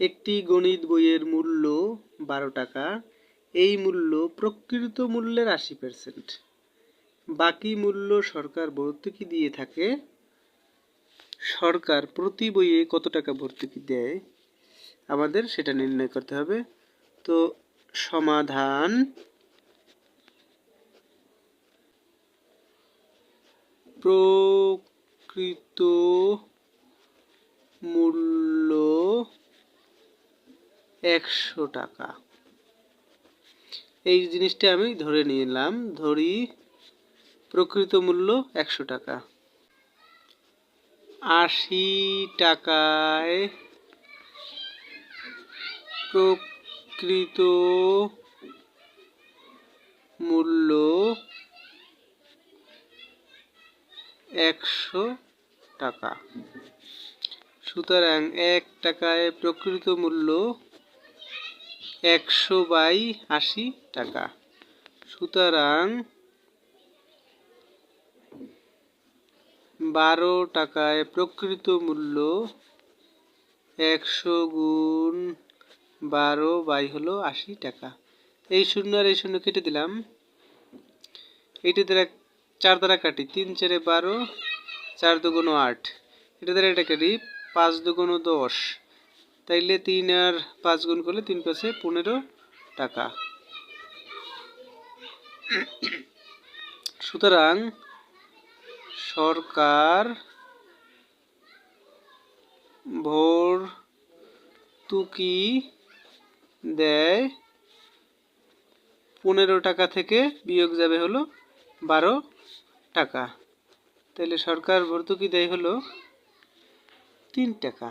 একটি গণিত বইয়ের মূল্য বারো টাকা। এই মূল্য প্রকৃত মূল্যের আশি পার্সেন্ট বাকি মূল্য সরকার ভর্তুকি দিয়ে থাকে। সরকার প্রতি বইয়ে কত টাকা ভর্তুকি দেয়? আমাদের সেটা নির্ণয় করতে হবে। তো সমাধান প্রকৃত মূল্য একশো টাকা। এই জিনিসটা আমি ধরে নিলাম, ধরি প্রকৃত মূল্য একশো টাকা। আশি টাকায় প্রকৃত মূল্য একশো টাকা। সুতরাং এক টাকায় প্রকৃত মূল্য একশো বাই আশি টাকা। সুতরাং বারো টাকায় প্রকৃত মূল্য একশো গুণ বারো বাই হলো আশি টাকা। এই শূন্য আর এই শূন্য কেটে দিলাম। এইটা দ্বারা চার দ্বারা কাটি, তিন চারে বারো, চার দুগুণ আট। এটা দ্বারা এটা কাটি পাঁচ দুগুণ দশ। তাইলে তিন আর পাঁচ গুণ করলে তিন পাঁচে পনেরো টাকা। সুতরাং সরকার ভর্তুকি দেয়, পনেরো টাকা থেকে বিয়োগ যাবে হলো বারো টাকা। তাহলে সরকার ভর্তুকি দেয় হলো তিন টাকা।